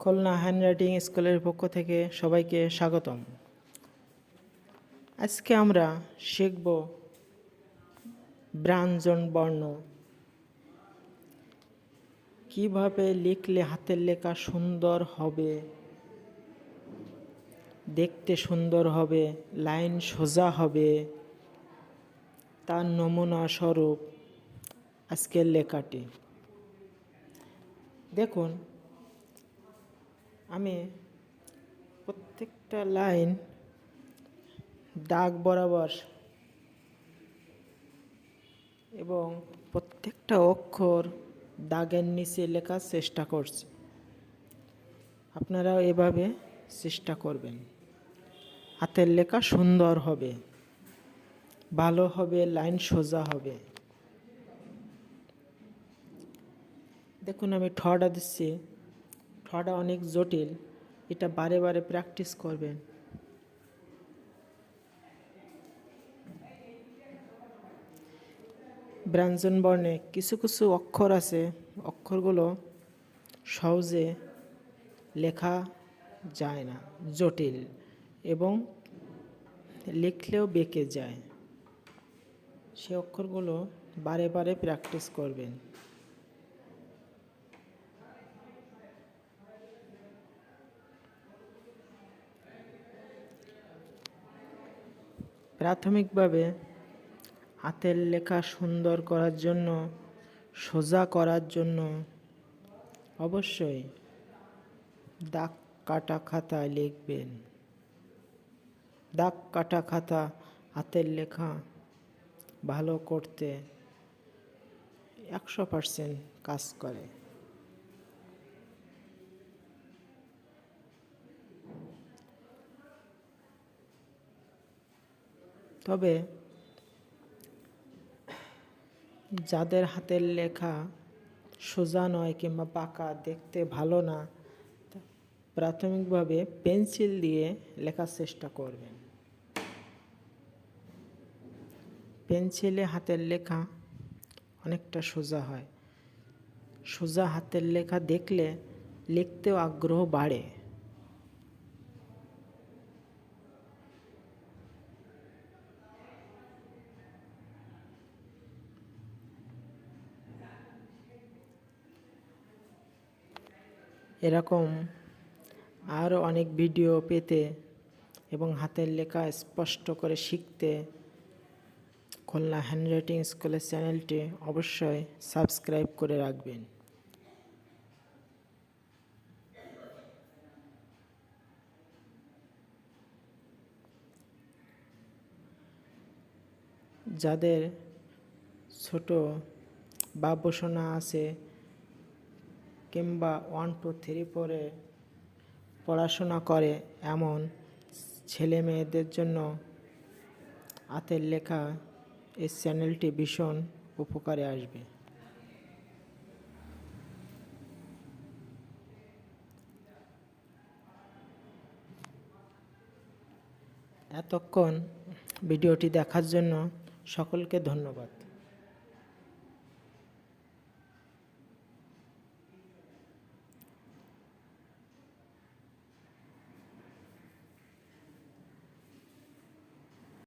Khulna handwriting স্কুলের পক্ষ থেকে সবাইকে স্বাগতম। আজকে আমরা শিখব ব্রাঞ্জন বর্ণ। কীভাবে লিখলে হাতের লেখা সুন্দর হবে, দেখতে সুন্দর হবে, লাইন সোজা হবে, তার নমুনা স্বরূপ আজকের লেখাটি। দেখুন আমি প্রত্যেকটা লাইন দাগ বরাবর এবং প্রত্যেকটা অক্ষর দাগের নিচে লেখার চেষ্টা করছি। আপনারাও এভাবে চেষ্টা করবেন। হাতের লেখা সুন্দর হবে, ভালো হবে, লাইন সোজা হবে। দেখুন আমি ঠটা দিচ্ছি। ঠটা অনেক জটিল, এটা বারে বারে প্র্যাকটিস করবেন। ব্যঞ্জন বর্ণে কিছু কিছু অক্ষর আছে, অক্ষরগুলো সহজে লেখা যায় না, জটিল এবং লিখলেও বেঁকে যায়। সে অক্ষরগুলো বারে বারে প্র্যাকটিস করবেন। প্রাথমিকভাবে হাতের লেখা সুন্দর করার জন্য, সোজা করার জন্য অবশ্যই দাগ কাটা খাতায় লিখবেন। দাগ কাটা খাতা হাতের লেখা ভালো করতে একশো পার্সেন্ট কাজ করে। তবে যাদের হাতের লেখা সোজা নয় কিংবা পাকা দেখতে ভালো না, প্রাথমিকভাবে পেন্সিল দিয়ে লেখার চেষ্টা করবেন। পেন্সিলে হাতের লেখা অনেকটা সোজা হয়। সোজা হাতের লেখা দেখলে লিখতেও আগ্রহ বাড়ে। এরকম আরও অনেক ভিডিও পেতে এবং হাতের লেখা স্পষ্ট করে শিখতে খুলনা হ্যান্ডরাইটিং স্কুলের চ্যানেলটি অবশ্যই সাবস্ক্রাইব করে রাখবেন। যাদের ছোট বাবসোনা আছে কিংবা ওয়ান টু থ্রি পরে পড়াশোনা করে এমন ছেলে মেয়েদের জন্য হাতের লেখা এই চ্যানেলটি ভীষণ উপকারে আসবে। এতক্ষণ ভিডিওটি দেখার জন্য সকলকে ধন্যবাদ।